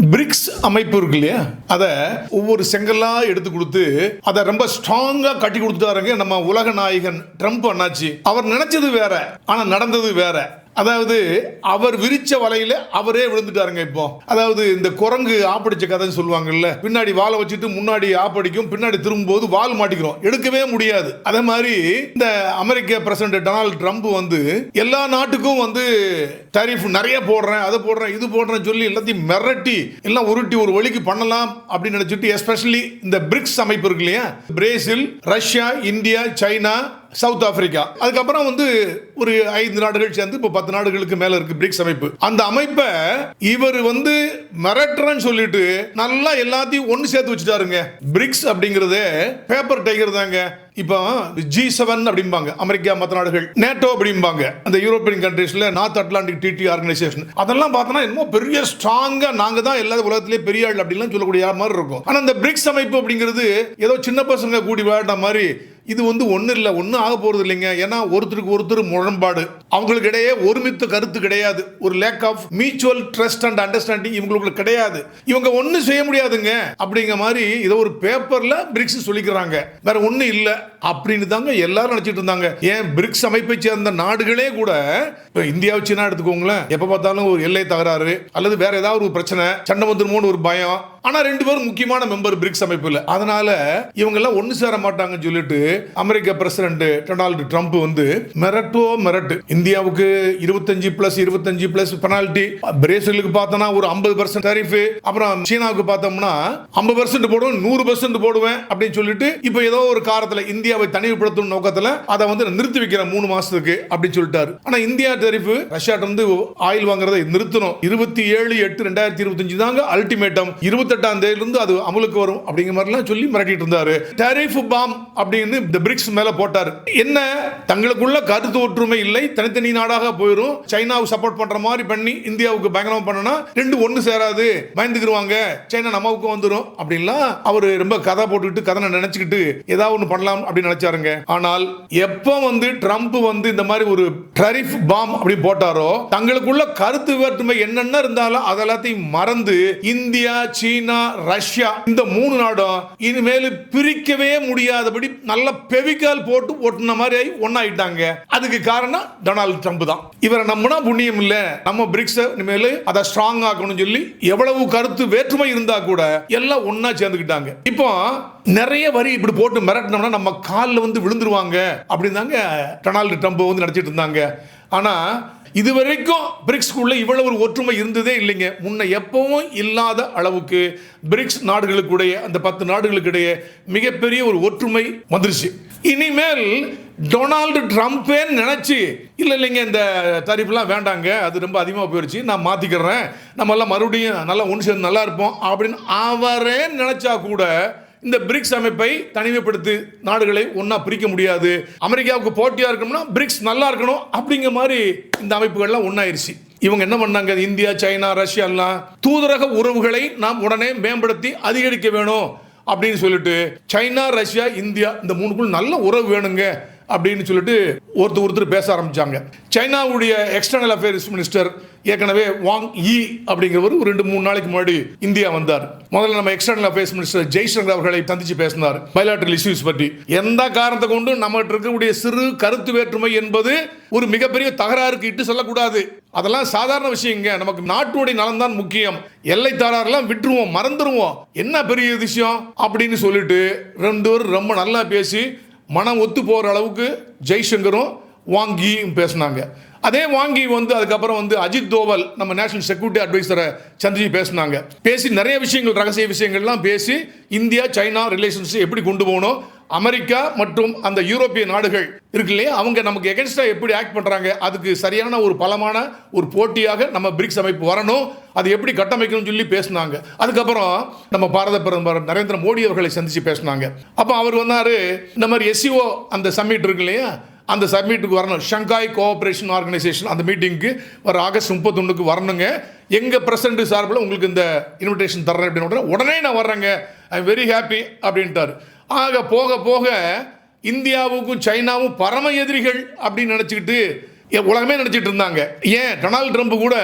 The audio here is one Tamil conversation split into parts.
பிரிக்ஸ் அமைப்பு இருக்கு இல்லையா? அதை ஒவ்வொரு செங்கல்லாக எடுத்து கொடுத்து அதை ரொம்ப ஸ்ட்ராங்காக கட்டி கொடுத்துட்டாருங்க நம்ம உலக நாயகன் ட்ரம்ப் அண்ணாச்சி. அவர் நினைச்சது வேற ஆனால் நடந்தது வேற. அதாவது அவர் விரிச்ச வலையில அவரே விழுந்துட்டாருங்க இப்போ. அதாவது இந்த குரங்கு ஆப்படிச்ச கதைன்னு சொல்லுவாங்கல்ல பின்னாடி வாழை வச்சுட்டு முன்னாடி ஆப்படிக்கும் பின்னாடி திரும்பும்போது வால் மாட்டிக்கிறோம். எடுக்கவே முடியாது. அதே மாதிரி இந்த அமெரிக்க பிரசிடண்ட் டொனால்டு ட்ரம்ப் வந்து எல்லா நாட்டுக்கும் வந்து டரிஃப் நிறைய போடுறேன் அதை போடுறேன் இது போடுறேன்னு சொல்லி எல்லாத்தையும் மிரட்டி எல்லாம் உருட்டி ஒரு வழிக்கு பண்ணலாம் அப்படின்னு நினைச்சிட்டு எஸ்பெஷலி இந்த பிரிக்ஸ் அமைப்பு இருக்கு இல்லையா? Brazil Russia India China South Africa. அதுக்கப்புறம் வந்து ஒரு ஐந்து நாடுகள் சேர்ந்து இப்போ பத்து நாடுகளுக்கு மேல இருக்கு பிரிக்ஸ் அமைப்பு. அந்த அமைப்பை இவர் வந்து மிரட்டுறேன்னு சொல்லிட்டு நல்லா எல்லாத்தையும் ஒன்று சேர்த்து வச்சுட்டாருங்க. பிரிக்ஸ் அப்படிங்கிறதே பேப்பர் டைகர் தாங்க. இப்போ ஜி செவன் அப்படிம்பாங்க. அமெரிக்கா மற்ற நாடுகள் நேட்டோ அப்படிம்பாங்க. அந்த யூரோப்பியன் கண்ட்ரீஸ்ல நார்த் அட்லாண்டிக் டிடி ஆர்கனைசேஷன் அதெல்லாம் பார்த்தோன்னா என்னமோ பெரிய ஸ்ட்ராங்கா நாங்க தான் எல்லா உலகத்திலே பெரிய ஆள் அப்படிலாம் சொல்லக்கூடிய மாதிரி இருக்கும். ஆனா இந்த பிரிக்ஸ் அமைப்பு அப்படிங்கிறது ஏதோ சின்ன பசங்க கூடி விளையாடுற மாதிரி இது வந்து ஒன்றும் இல்லை ஒன்றும் ஆக போகிறது இல்லைங்க. ஏன்னா ஒருத்தருக்கு ஒருத்தர் முரண்பாடு. அவங்களுக்கு இடையே ஒருமித்த கருத்து கிடையாது. ஒரு lack of mutual trust and understanding இவங்களுக்கு கிடையாது. இவங்க ஒன்றும் செய்ய முடியாதுங்க. அப்படிங்கிற மாதிரி இதை ஒரு பேப்பரில் பிரிக்ஸ் சொல்லிக்கிறாங்க. வேற ஒன்றும் இல்லை. அப்படின்னு தாங்க எல்லாரும் நினைச்சிட்டு இருந்தாங்க. ஏன் பிரிக்ஸ் அமைப்பை சேர்ந்த நாடுகளே கூட இப்போ இந்தியாவை சீனா எடுத்துக்கோங்களேன். எப்போ பார்த்தாலும் ஒரு எல்லை தகராறு அல்லது வேற ஏதாவது ஒரு பிரச்சனை சண்டை வந்துருமோன்னு ஒரு பயம் ஆனா ரெண்டு பேரும் முக்கியமான மெம்பர் பிரிக்ஸ் அமைப்புல. அதனால இவங்க எல்லாம் ஒண்ணு சேர மாட்டாங்கன்னு சொல்லிட்டு அமெரிக்க பிரசிடென்ட் டொனால்டு ட்ரம்ப் வந்து மிரட்டோ மிரட்டு. இந்தியாவுக்கு இருபத்தஞ்சு பிளஸ் இருபத்தஞ்சு பிளஸ் பெனால்டி பிரேசிலுக்கு பார்த்தோம்னா ஒரு ஐம்பது பர்சன்ட் டரிஃப் அப்புறம் சீனாவுக்கு பார்த்தோம்னா ஐம்பது பர்சன்ட் போடுவேன் நூறு பர்சன்ட் போடுவேன் அப்படின்னு சொல்லிட்டு இப்போ ஏதோ ஒரு காரத்துல இந்தியாவை தனிமைப்படுத்தும் நோக்கத்துல அதை வந்து நிறுத்தி வைக்கிறேன் மூணு மாசத்துக்கு அப்படின்னு சொல்லிட்டாரு. ஆனா இந்தியா டரிஃப் ரஷ்யாட்ட இருந்து ஆயில் வாங்குறதை நிறுத்தணும். இருபத்தி ஏழு எட்டு ரெண்டாயிரத்தி இருபத்தஞ்சு தாங்க அல்டிமேட்டம் இருபத்தி இருபத்தெட்டாம் தேதியிலிருந்து அது அமலுக்கு வரும் அப்படிங்கிற மாதிரிலாம் சொல்லி மிரட்டிட்டு இருந்தாரு. டரிஃப் பாம் அப்படின்னு இந்த பிரிக்ஸ் மேல போட்டார். என்ன? தங்களுக்குள்ள கருத்து ஒற்றுமை இல்லை. தனித்தனி நாடாக போயிடும் சைனாவை சப்போர்ட் பண்ற மாதிரி பண்ணி இந்தியாவுக்கு பயங்கரமா பண்ணனா ரெண்டு ஒன்று சேராது. பயந்துக்கிருவாங்க. சைனா நமக்கு வந்துடும் அப்படின்லாம் அவர் ரொம்ப கதை போட்டுக்கிட்டு கதை நினைச்சுக்கிட்டு ஏதாவது ஒன்று பண்ணலாம் அப்படின்னு நினைச்சாருங்க. ஆனால் எப்போ வந்து ட்ரம்ப் வந்து இந்த மாதிரி ஒரு டரிஃப் பாம் அப்படி போட்டாரோ தங்களுக்குள்ள கருத்து வேற்றுமை என்னென்ன இருந்தாலும் அதெல்லாத்தையும் மறந்து இந்தியா சீனா ரஷ்யா இந்த மூணு நாடும் இனிமேல் பிரிக்கவே முடியாதபடி நல்ல பெவிக்கால் போட்டு ஒட்டின மாதிரி ஆகி ஒன்னாயிட்டாங்க அதுக்கு காரணம் டொனால்டு ட்ரம்ப் தான். இவரை நம்மனா புண்ணியம் இல்ல. நம்ம பிரிக்ஸ் இனிமேல் அதை ஸ்ட்ராங் ஆக்கணும்னு சொல்லி எவ்வளவு கருத்து வேற்றுமை இருந்தா கூட எல்லாம் ஒன்னா சேர்ந்துக்கிட்டாங்க. இப்போ நிறைய வரி இப்படி போட்டு மிரட்டினோம்னா நம்ம காலில் வந்து விழுந்துருவாங்க. அப்படின்னு தாங்க டொனால்டு ட்ரம்ப் வந்து நடிச்சிட்டு இருந்தாங்க. இது இதுவரைக்கும் பிரிக்ஸ்குள்ள இவ்வளவு ஒரு ஒற்றுமை இருந்ததே இல்லைங்க. முன்ன எப்பவும் இல்லாத அளவுக்கு பிரிக்ஸ் நாடுகளுக்குடைய அந்த பத்து நாடுகளுக்கிடையே மிகப்பெரிய ஒரு ஒற்றுமை வந்துருச்சு. இனிமேல் டொனால்டு ட்ரம்ப்பே நினைச்சு இல்லை இல்லைங்க இந்த தரிப்புலாம் வேண்டாங்க அது ரொம்ப அதிகமாக போயிடுச்சு நான் மாற்றிக்கிறேன் நம்ம எல்லாம் மறுபடியும் நல்லா ஒன்று சேர்ந்து நல்லா இருப்போம் அப்படின்னு அவரே நினைச்சா கூட இந்த பிரிக்ஸ் அமைப்பை தனிமைப்படுத்தி நாடுகளை ஒன்றா பிரிக்க முடியாது. அமெரிக்காவுக்கு போட்டியாக இருக்கணும்னா பிரிக்ஸ் நல்லா இருக்கணும் அப்படிங்கிற மாதிரி இந்த அமைப்புகள்லாம் ஒன்றாயிருச்சு இவங்க என்ன பண்ணாங்க? இந்தியா சைனா ரஷ்யாலாம் தூதரக உறவுகளை நாம் உடனே மேம்படுத்தி அதிகரிக்க வேணும் அப்படின்னு சொல்லிட்டு சைனா ரஷ்யா இந்தியா இந்த மூணுக்குள் நல்ல உறவு வேணுங்க. அப்படின்னு சொல்லிட்டு ஒருத்தர் ஒருத்தர் பேச ஆரம்பித்தாங்க சைனாவுடைய எக்ஸ்டர்னல் அஃபேர்ஸ் மினிஸ்டர் ஏற்கனவே வாங் ஈ அப்படிங்கிறவர் ஒரு ரெண்டு மூணு நாளைக்கு முன்னாடி இந்தியா வந்தார். முதல்ல நம்ம எக்ஸ்டர்னல் அஃபேர்ஸ் மினிஸ்டர் ஜெய்சங்கர் அவர்களை சந்திச்சு பேசினார். பைலாட்டரல் இஷ்யூஸ் பற்றி எந்த காரணத்தை கொண்டு நம்மகிட்ட இருக்கக்கூடிய சிறு கருத்து வேற்றுமை என்பது ஒரு மிகப்பெரிய தகராறுக்கு இட்டு சொல்லக்கூடாது. அதெல்லாம் சாதாரண விஷயங்க நமக்கு நாட்டுடைய நலன் தான் முக்கியம். எல்லை தாராரெல்லாம் விட்டுருவோம் மறந்துடுவோம் என்ன பெரிய விஷயம்? அப்படின்னு சொல்லிட்டு ரெண்டு பேரும் ரொம்ப நல்லா பேசி மனம் ஒத்து போகிற அளவுக்கு ஜெய்சங்கரும் வாங்கியும் பேசினாங்க. அதே வாங்கி வந்து அதுக்கப்புறம் வந்து அஜித் தோவல் நம்ம நேஷனல் செக்யூரிட்டி அட்வைசரை சந்திச்சு பேசினாங்க. பேசி நிறைய விஷயங்கள் ரகசிய விஷயங்கள்லாம் பேசி இந்தியா சைனா ரிலேஷன்ஸ் எப்படி கொண்டு போகணும் அமெரிக்கா மற்றும் அந்த யூரோப்பிய நாடுகள் இருக்கு இல்லையா? அவங்க நமக்கு எகென்ஸ்டாக எப்படி ஆக்ட் பண்ணுறாங்க அதுக்கு சரியான ஒரு பலமான ஒரு போட்டியாக நம்ம பிரிக்ஸ் அமைப்பு வரணும். அது எப்படி கட்டமைக்கணும்னு சொல்லி பேசினாங்க. அதுக்கப்புறம் நம்ம பாரத பிரதமர் நரேந்திர மோடி அவர்களை சந்தித்து பேசினாங்க. அப்போ அவர் வந்தார் இந்த மாதிரி எஸ்சிஓ அந்த சம்மிட் இருக்கு இல்லையா? அந்த சப்மிட்டுக்கு வரணும். ஷங்காய் கோஆப்ரேஷன் ஆர்கனைசேஷன் அந்த மீட்டிங்க்கு வர ஆகஸ்ட் முப்பத்தொன்றுக்கு வரணுங்க. எங்கள் பிரசிடண்ட் சார்பில் உங்களுக்கு இந்த இன்விடேஷன் தர்றேன் அப்படின்னு உடனே உடனே நான் வர்றேங்க. ஐ வெரி ஹாப்பி அப்படின்ட்டார். ஆக போக போக இந்தியாவுக்கும் சைனாவும் பரம எதிரிகள் அப்படின்னு நினச்சிக்கிட்டு உலகமே நினச்சிட்டு இருந்தாங்க. ஏன்? டொனால்டு ட்ரம்ப் கூட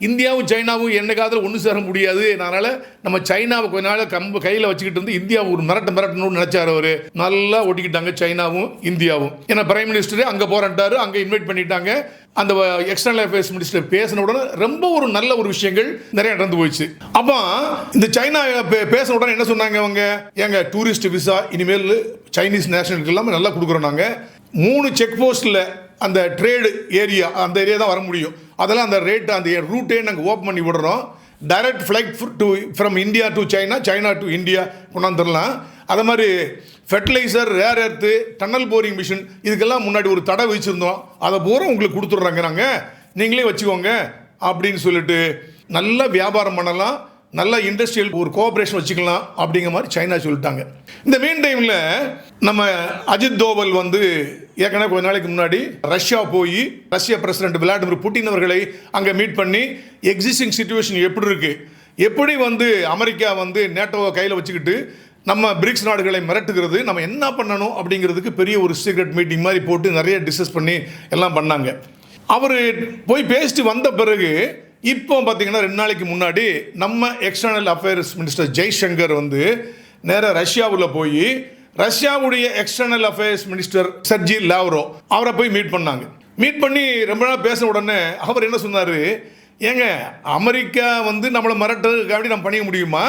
இந்தியாவும் சைனாவும் என்னைக்காவது ஒன்று சேர முடியாது. அதனால் நம்ம சைனாவை கொஞ்ச நாள் கம்பு கையில் வச்சுக்கிட்டு இருந்து இந்தியாவை ஒரு மிரட்ட மிரட்டணும்னு நினச்சார் அவர். நல்லா ஒட்டிக்கிட்டாங்க சைனாவும் இந்தியாவும். ஏன்னா பிரைம் மினிஸ்டர் அங்கே போகிறேன்ட்டாரு அங்கே இன்வைட் பண்ணிட்டாங்க. அந்த எக்ஸ்டர்னல் அஃபேர்ஸ் மினிஸ்டர் பேசின உடனே ரொம்ப ஒரு நல்ல ஒரு விஷயங்கள் நிறைய நடந்து போயிடுச்சு. அப்போ இந்த சைனா பே- பேசின உடனே என்ன சொன்னாங்க அவங்க? எங்க டூரிஸ்ட் விசா இனிமேல் சைனீஸ் நேஷனலுக்கு எல்லாமே நல்லா கொடுக்குறோம் நாங்கள் மூணு செக் போஸ்ட்டில் அந்த ட்ரேடு ஏரியா அந்த ஏரியா தான் வர முடியும். அதெல்லாம் அந்த ரேட் அந்த ரூட்டே நாங்கள் ஓப்பன் பண்ணி விடுறோம். Direct flight to from India to China China to India கொண்டாந்துடலாம். அது மாதிரி fertiliser rare earth tunnel boring machine இதுக்கெல்லாம் முன்னாடி ஒரு தடை வச்சுருந்தோம். அதை பூரா உங்களுக்கு கொடுத்துட்றாங்க நாங்கள் நீங்களே வச்சுக்கோங்க. அப்படின்னு சொல்லிட்டு நல்ல வியாபாரம் பண்ணலாம். நல்ல இண்டஸ்ட்ரியல் ஒரு கோஆப்ரேஷன் வச்சுக்கலாம் அப்படிங்கிற மாதிரி சைனா சொல்லிட்டாங்க. இந்த மீன் டைமில் நம்ம அஜித் தோவல் வந்து ஏற்கனவே கொஞ்ச நாளைக்கு முன்னாடி ரஷ்யா போய் ரஷ்ய பிரசிடென்ட் விளாடிமிர் புட்டின் அவர்களை அங்கே மீட் பண்ணி எக்ஸிஸ்டிங் சுச்சுவேஷன் எப்படி இருக்குது எப்படி வந்து அமெரிக்கா வந்து நேட்டோவை கையில் வச்சுக்கிட்டு நம்ம பிரிக்ஸ் நாடுகளை மிரட்டுகிறது நம்ம என்ன பண்ணணும் அப்படிங்கிறதுக்கு பெரிய ஒரு சீக்ரெட் மீட்டிங் மாதிரி போட்டு நிறைய டிஸ்கஸ் பண்ணி எல்லாம் பண்ணாங்க. அவர் போய் பேசிட்டு வந்த பிறகு இப்போ பார்த்தீங்கன்னா ரெண்டு நாளைக்கு முன்னாடி நம்ம எக்ஸ்டர்னல் அஃபேர்ஸ் மினிஸ்டர் ஜெய்சங்கர் வந்து நேராக ரஷ்யாவில் போய் ரஷ்யாவுடைய external affairs minister Sergey Lavrov அவரை போய் மீட் பண்ணாங்க. மீட் பண்ணி ரொம்ப நாள் பேசின உடனே அவர் என்ன சொன்னார்? ஏங்க அமெரிக்கா வந்து நம்மளை மிரட்டுறதுக்காக நம்ம பண்ணிக்க முடியுமா?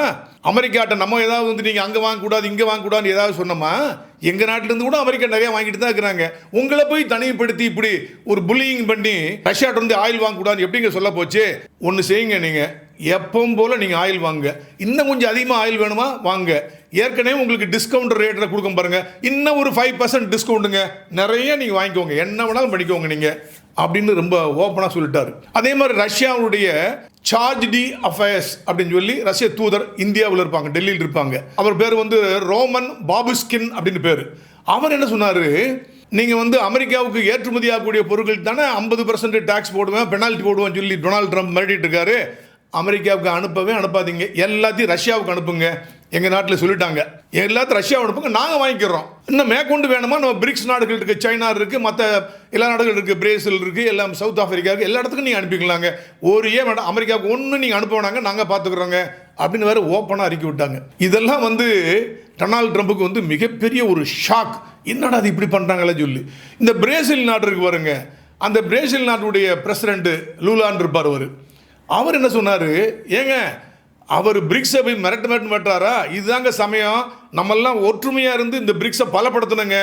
அமெரிக்காட்ட நம்ம ஏதாவது வந்து நீங்கள் அங்கே வாங்கக்கூடாது இங்கே வாங்கக்கூடாதுன்னு ஏதாவது சொன்னோமா? எங்கள் நாட்டிலேருந்து கூட அமெரிக்கா நிறையா வாங்கிட்டு தான் இருக்கிறாங்க. உங்களை போய் தனிமைப்படுத்தி இப்படி ஒரு புல்லிங் பண்ணி ரஷ்யாட்ட வந்து ஆயில் வாங்கக்கூடாதுன்னு எப்படிங்க சொல்ல போச்சு? ஒன்று செய்யுங்க நீங்கள் எப்பவும் போல் நீங்கள் ஆயில் வாங்க. இன்னும் கொஞ்சம் அதிகமாக ஆயில் வேணுமா? வாங்க. ஏற்கனவே உங்களுக்கு டிஸ்கவுண்ட் ரேட்டில் கொடுக்க பாருங்கள் இன்னும் ஒரு ஃபைவ் பர்சன்ட் டிஸ்கவுண்ட்டுங்க நிறைய நீங்கள் வாங்கிக்கோங்க. என்ன வேணாலும் பண்ணிக்கோங்க நீங்கள் அப்படின்னு ரொம்ப ஓப்பனாக சொல்லிட்டார். அதே மாதிரி ரஷ்யாவுடைய சார்ஜ் டி அஃபேர்ஸ் அப்படின்னு சொல்லி ரஷ்ய தூதர் இந்தியாவில் இருப்பாங்க. டெல்லியில் இருப்பாங்க. அவர் பேர் வந்து ரோமன் பாபுஸ்கின் அப்படின்னு பேர். அவர் என்ன சொன்னார்? நீங்கள் வந்து அமெரிக்காவுக்கு ஏற்றுமதி ஆகக்கூடிய பொருட்கள் தானே ஐம்பது பர்சன்ட் டேக்ஸ் போடுவேன் பெனால்ட்டி போடுவேன் சொல்லி டொனால்ட் ட்ரம்ப் மிரட்டிட்டு இருக்காரு. அமெரிக்காவுக்கு அனுப்பவே அனுப்பாதீங்க. எல்லாத்தையும் ரஷ்யாவுக்கு அனுப்புங்க. எங்கள் நாட்டில் சொல்லிட்டாங்க. எல்லாத்தையும் ரஷ்யாவை அனுப்புங்க. நாங்கள் வாங்கிக்கிறோம். இன்னும் மேற்கொண்டு வேணுமா? நம்ம பிரிக்ஸ் நாடுகள் இருக்குது சைனா இருக்குது மற்ற எல்லா நாடுகள் இருக்குது பிரேசில் இருக்குது எல்லாம் சவுத் ஆஃப்ரிக்கா இருக்குது எல்லா இடத்துக்கும் நீங்கள் அனுப்பிக்கலாங்க. ஒரு ஏன் வேண்டாம். அமெரிக்காவுக்கு ஒன்று நீங்கள் அனுப்ப வேணாங்க. நாங்கள் பார்த்துக்குறோங்க அப்படின்னு வேறு ஓப்பனாக அறிக்கி விட்டாங்க. இதெல்லாம் வந்து டொனால்ட் ட்ரம்ப்புக்கு வந்து மிகப்பெரிய ஒரு ஷாக் என்னடா அது இப்படி பண்ணுறாங்களே சொல்லி. இந்த பிரேசில் நாடு இருக்கு பாருங்க. அந்த பிரேசில் நாட்டுடைய பிரசிடென்ட் லூலான் இருப்பார் அவர். அவர் என்ன சொன்னார்? ஏங்க அவர் பிரிக்ஸை போய் மிரட்டு மிரட்டு மிரட்டுறாரா? இதுதாங்க சமயம். நம்மெல்லாம் ஒற்றுமையாக இருந்து இந்த பிரிக்ஸை பலப்படுத்தணுங்க.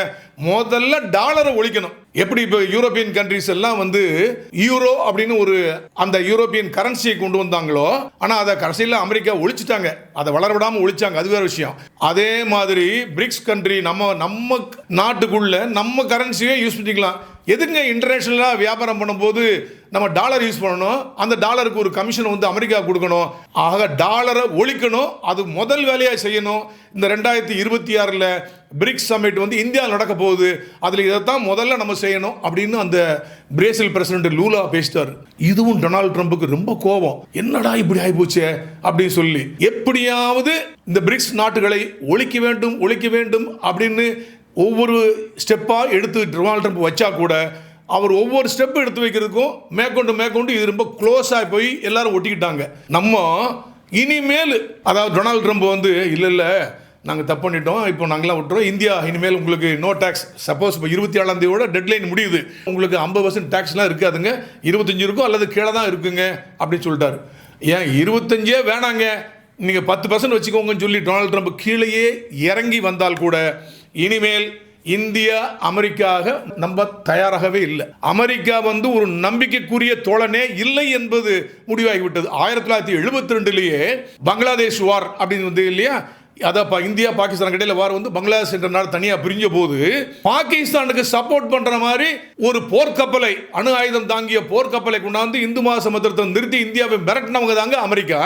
முதல்ல டாலரை ஒழிக்கணும். எப்படி இப்போ யூரோப்பியன் கண்ட்ரிஸ் எல்லாம் வந்து யூரோ அப்படின்னு ஒரு அந்த யூரோப்பியன் கரன்சியை கொண்டு வந்தாங்களோ ஆனால் அதை கடைசியில் அமெரிக்கா ஒழிச்சிட்டாங்க. அதை வளர விடாமல் ஒழிச்சாங்க. அது வேற விஷயம். அதே மாதிரி பிரிக்ஸ் கண்ட்ரி நம்ம நம்ம நாட்டுக்குள்ள நம்ம கரன்சியை யூஸ் பண்ணிக்கலாம். எதுங்க இன்டர்நேஷ்னலாக வியாபாரம் பண்ணும்போது நம்ம டாலர் யூஸ் பண்ணணும்? அந்த டாலருக்கு ஒரு கமிஷன் வந்து அமெரிக்கா கொடுக்கணும். ஆக டாலரை ஒழிக்கணும். அது முதல் வேலையாக செய்யணும். இந்த ரெண்டாயிரத்தி இருபத்தி ஆறில் பிரிக்ஸ் சமிட் வந்து இந்தியாவில் நடக்க போகுது. அதில் இதைத்தான் முதல்ல நம்ம செய்யணும் அப்படின்னு அந்த பிரேசில் பிரசிடென்ட் லூலா பேசிட்டார். இதுவும் டொனால்ட் ட்ரம்ப்புக்கு ரொம்ப கோபம். என்னடா இப்படி ஆகிப்போச்சே அப்படின்னு சொல்லி. எப்படியாவது இந்த பிரிக்ஸ் நாட்டுகளை ஒழிக்க வேண்டும் ஒழிக்க வேண்டும் அப்படின்னு ஒவ்வொரு ஸ்டெப்பாக எடுத்து டொனால்ட் ட்ரம்ப் வச்சா கூட அவர் ஒவ்வொரு ஸ்டெப் எடுத்து வைக்கிறதுக்கும் மேற்கொண்டு மேற்கொண்டு இது ரொம்ப க்ளோஸாக போய் எல்லாரும் ஒட்டிக்கிட்டாங்க. நம்ம இனிமேல் அதாவது டொனால்ட் ட்ரம்ப் வந்து இல்லை இல்லை நாங்கள் தப்பு பண்ணிட்டோம் இப்போ நாங்களாம் விட்டுறோம். இந்தியா இனிமேல் உங்களுக்கு நோ டேக்ஸ் சப்போஸ் இப்போ இருபத்தி ஏழாம் தேதியோட டெட்லைன் முடியுது. உங்களுக்கு ஐம்பது பர்சன்ட் டேக்ஸ்லாம் இருக்காதுங்க. இருபத்தஞ்சு இருக்கும் அல்லது கீழே தான் இருக்குங்க அப்படின்னு சொல்லிட்டாரு. ஏன் இருபத்தஞ்சே வேணாங்க. நீங்கள் பத்து பர்சன்ட் வச்சுக்கோங்கன்னு சொல்லி டொனால்ட் ட்ரம்ப் கீழேயே இறங்கி வந்தால் கூட இனிமேல் இந்தியா அமெரிக்காக நம்ப தயாராகவே இல்லை. அமெரிக்கா வந்து ஒரு நம்பிக்கைக்குரிய தோழனே இல்லை என்பது முடிவாகிவிட்டது. ஆயிரத்தி தொள்ளாயிரத்தி எழுபத்தி ரெண்டுலேயே பங்களாதேஷ் வார் அப்படின்னு வந்து இல்லையா? அதான் இந்தியா பாகிஸ்தான் இடையில வார் வந்து பங்களாதேஷ் என்ற நாடு தனியாக பிரிஞ்ச போது பாகிஸ்தானுக்கு சப்போர்ட் பண்ற மாதிரி ஒரு போர்க்கப்பலை அணு ஆயுதம் தாங்கிய போர்க்கப்பலை கொண்டாந்து இந்து மகாசமுத்திரத்தை நிறுத்தி இந்தியாவை மிரட்டினவங்க தாங்க அமெரிக்கா.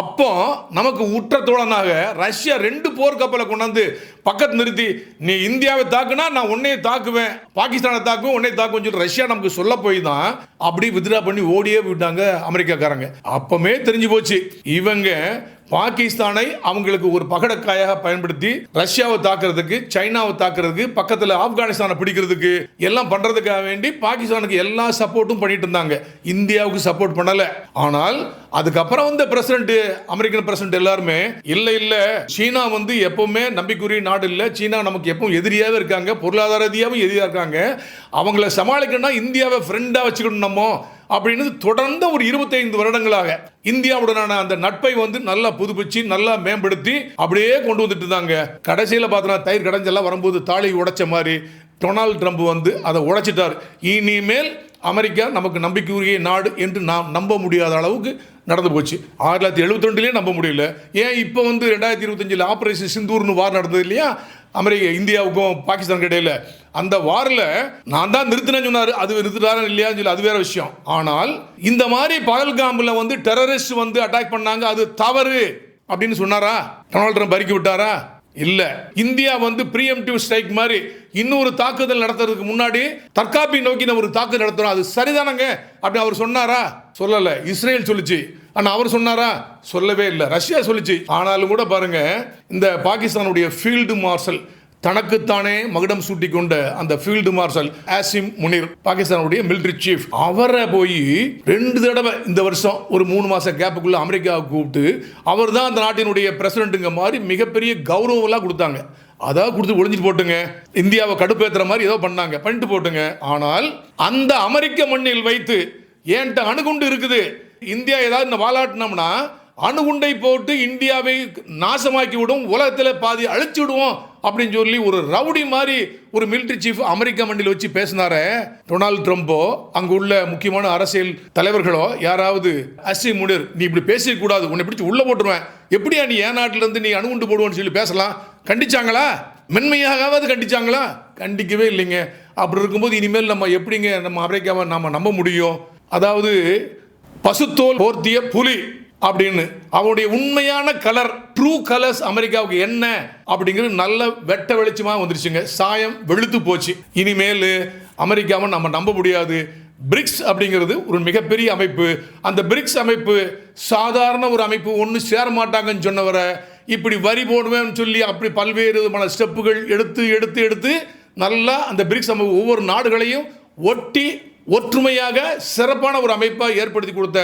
அப்போ நமக்கு உற்ற தோழனாக ரஷ்யா ரெண்டு போர்க்கப்பலை கொண்டாந்து பக்கத்து நிறுத்தி நீ இந்தியாவை தாக்குனா நான் உன்னையே தாக்குவேன் பாகிஸ்தானை தாக்குவேன் உன்னை தாக்குவேன் சொல்லி ரஷ்யா நமக்கு சொல்ல போய் தான் அப்படி வித்ரா பண்ணி ஓடியே விட்டாங்க அமெரிக்காக்காரங்க. அப்பமே தெரிஞ்சு போச்சு. இவங்க பாகிஸ்தானை அவங்களுக்கு ஒரு பகடக்காயாக பயன்படுத்தி ரஷ்யாவை தாக்குறதுக்கு சைனாவை தாக்குறதுக்கு பக்கத்தில் ஆப்கானிஸ்தானை பிடிக்கிறதுக்கு எல்லாம் பண்றதுக்காக வேண்டி பாகிஸ்தானுக்கு எல்லா சப்போர்ட்டும் பண்ணிட்டு இருந்தாங்க. இந்தியாவுக்கு சப்போர்ட் பண்ணல. ஆனால் அதுக்கப்புறம் வந்து பிரசிடென்ட் அமெரிக்கன் பிரசிடென்ட் எல்லாருமே இல்லை இல்லை சீனா வந்து எப்பவுமே நம்பிக்கைக்குரிய நாடு இல்லை சீனா நமக்கு எப்பவும் எதிரியாகவே இருக்காங்க பொருளாதார ரீதியாகவும் எதிரியாக இருக்காங்க. அவங்கள சமாளிக்கணும்னா இந்தியாவை ஃப்ரெண்டாக வச்சுக்கணும் நம்ம. அப்படின்னு தொடர்ந்து ஒரு இருபத்தைந்து வருடங்களாக இந்தியாவுடனான அந்த நட்பை வந்து நல்லா புதுப்பிச்சு நல்லா மேம்படுத்தி அப்படியே கொண்டு வந்துட்டு இருந்தாங்க. கடைசியில் பார்த்தோன்னா தயிர் கடைஞ்செல்லாம் வரும்போது தாலி உடைச்ச மாதிரி டொனால்ட் ட்ரம்ப் வந்து அதை உடைச்சிட்டார். இனிமேல் அமெரிக்கா நமக்கு நம்பிக்கைக்குரிய நாடு என்று நாம் நம்ப முடியாத அளவுக்கு நடந்து போச்சு. ஆயிரத்தி தொள்ளாயிரத்தி எழுபத்தொண்டுலேயே நம்ப முடியல. ஏன் இப்போ வந்து ரெண்டாயிரத்தி இருபத்தஞ்சில் ஆப்ரேஷன் சிந்தூர்னு வார் நடந்தது இல்லையா? அமெரிக்கா இந்தியாவுக்கும் பாகிஸ்தானுக்கு இடையில. அந்த வாரில் நான் தான் நிறுத்தினேன்னு சொன்னார். அது நிறுத்திட்டாரா இல்லையான்னு சொல்லி அது வேற விஷயம். ஆனால் இந்த மாதிரி பகல்காம்பில் வந்து டெரரிஸ்ட் வந்து அட்டாக் பண்ணாங்க. அது தவறு. அப்படின்னு சொன்னாரா? டொனால்ட் ட்ரம்ப் அறிக்கை விட்டாரா? இல்லை. இந்தியா வந்து ப்ரீஎம்டிவ் ஸ்ட்ரைக் மாதிரி இன்னொரு தாக்குதல் நடத்துறதுக்கு முன்னாடி தற்காப்பை நோக்கி நம்ம ஒரு தாக்குதல் நடத்துறோம். அது சரிதானங்க? அப்படின்னு அவர் சொன்னாரா? சொல்லலை. இஸ்ரேல் சொல்லிச்சு. ஆனால் அவர் சொன்னாரா? சொல்லவே இல்லை. ரஷ்யா சொல்லுச்சு. ஆனாலும் கூட பாருங்க இந்த பாகிஸ்தானுடைய ஃபீல்டு மார்ஷல் தனக்குத்தானே மகுடம் சூட்டி கொண்ட அந்த ஃபீல்டு மார்ஷல் ஆசிம் முனிர் பாகிஸ்தானுடைய மிலிட்ரி சீஃப் அவரை போய் ரெண்டு தடவை இந்த வருஷம் ஒரு மூணு மாச கேப்புக்குள்ள அமெரிக்காவுக்கு கூப்பிட்டு அவர் தான் அந்த நாட்டினுடைய பிரசிடென்ட்டுங்க மாதிரி மிகப்பெரிய கௌரவம்லாம் கொடுத்தாங்க. அதாவது கொடுத்து ஒளிஞ்சிட்டு போட்டுங்க. இந்தியாவை கடுப்பேற்றுற மாதிரி ஏதோ பண்ணாங்க. பண்ணிட்டு போட்டுங்க. ஆனால் அந்த அமெரிக்க மண்ணில் வைத்து ஏன்ட்ட அணுகுண்டு இருக்குது? இந்தியா ஏதாவது இந்த வாலாட்டினோம்னா அணுகுண்டை போட்டு இந்தியாவை நாசமாக்கி விடும் உலகத்தில் பாதி அழிச்சு விடுவோம் அப்படின்னு சொல்லி ஒரு ரவுடி மாதிரி ஒரு மிலிட்டரி சீஃப் அமெரிக்கா மண்டியில் வச்சு பேசினார. டொனால்டு ட்ரம்ப்போ அங்கே உள்ள முக்கியமான அரசியல் தலைவர்களோ யாராவது அசி முனிர் நீ இப்படி பேசக்கூடாது உன்னை பிடிச்சி உள்ள போட்டுருவேன். எப்படியா நீ என் நாட்டிலேருந்து நீ அணுகுண்டு போடுவோன்னு சொல்லி பேசலாம்? கண்டிச்சாங்களா? மென்மையாகவாவது கண்டிச்சாங்களா? கண்டிக்கவே இல்லைங்க. அப்படி இருக்கும்போது இனிமேல் நம்ம எப்படிங்க நம்ம அமெரிக்காவை நம்ம நம்ப முடியும்? அதாவது பசுத்தோல் போர்த்திய புலி. அப்படின்னு அவனுடைய உண்மையான கலர் ட்ரூ கலர்ஸ் அமெரிக்காவுக்கு என்ன அப்படிங்கிறது நல்ல வெட்ட வெளிச்சமாக வந்துருச்சுங்க. சாயம் வெளுத்து போச்சு. இனிமேல் அமெரிக்காவை நம்ம நம்ப முடியாது. பிரிக்ஸ் அப்படிங்கிறது ஒரு மிகப்பெரிய அமைப்பு. அந்த பிரிக்ஸ் அமைப்பு சாதாரண ஒரு அமைப்பு. ஒன்று சேர மாட்டாங்கன்னு சொன்னவரை இப்படி வரி போடுவேன்னு சொல்லி அப்படி பல்வேறு விதமான ஸ்டெப்புகள் எடுத்து எடுத்து எடுத்து நல்லா அந்த பிரிக்ஸ் அமைப்பு ஒவ்வொரு நாடுகளையும் ஒட்டி ஒற்றுமையாக சிறப்பான ஒரு அமைப்பாக ஏற்படுத்தி கொடுத்த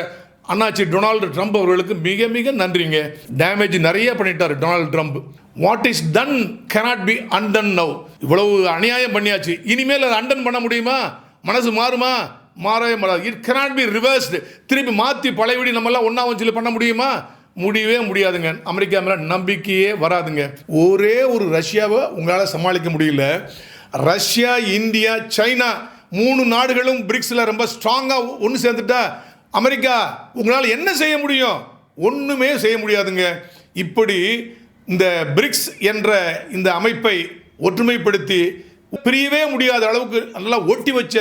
அண்ணாச்சி டொனால்டு ட்ரம்ப் அவர்களுக்கு மிக மிக நன்றிங்க. டேமேஜ் நிறைய பண்ணிட்டார் Donald Trump. What is done cannot be undone now இவ்வளவு அநியாயம் பண்ணியாச்சு. இனிமேல் அதை அண்டன் பண்ண முடியுமா? மனசு மாறுமா? மாறவே மாறாது. இட் கனாட் பி ரிவர்ஸ்டு திருப்பி மாற்றி பழையபடி நம்மளாம் ஒன்றா சொல்லி பண்ண முடியுமா? முடியவே முடியாதுங்க. அமெரிக்கா மேலே நம்பிக்கையே வராதுங்க. ஒரே ஒரு ரஷ்யாவை உங்களால் சமாளிக்க முடியல. ரஷ்யா இந்தியா சைனா மூணு நாடுகளும் பிரிக்ஸில் ரொம்ப ஸ்ட்ராங்காக ஒன்று சேர்ந்துட்டா அமெரிக்கா உங்களால் என்ன செய்ய முடியும்? ஒன்றுமே செய்ய முடியாதுங்க. இப்படி இந்த பிரிக்ஸ் என்ற இந்த அமைப்பை ஒற்றுமைப்படுத்தி பிரியவே முடியாத அளவுக்கு நல்லா ஒட்டி வச்ச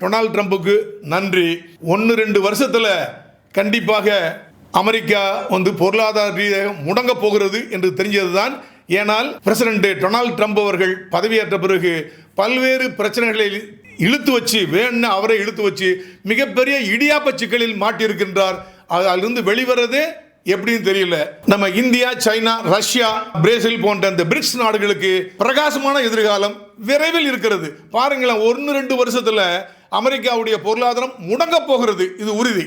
டொனால்ட் ட்ரம்புக்கு நன்றி. ஒன்று ரெண்டு வருஷத்தில் கண்டிப்பாக அமெரிக்கா வந்து பொருளாதார ரீதியாக முடங்க போகிறது என்று தெரிஞ்சது தான் ஏனால் பிரசிடென்ட் டொனால்ட் ட்ரம்ப் அவர்கள் பதவியேற்ற பிறகு பல்வேறு பிரச்சனைகளை இழுத்து வச்சு வேணும்னு அவரை இழுத்து வச்சு மிகப்பெரிய இடியாப்ப சிக்கலில் மாட்டியிருக்கின்றார். அதிலிருந்து வெளிவரதே எப்படின்னு தெரியல. நம்ம இந்தியா சைனா ரஷ்யா பிரேசில் போன்ற இந்த பிரிக்ஸ் நாடுகளுக்கு பிரகாசமான எதிர்காலம் விரைவில் இருக்கிறது. பாருங்களேன் ஒன்று ரெண்டு வருஷத்தில் அமெரிக்காவுடைய பொருளாதாரம் முடங்க போகிறது. இது உறுதி.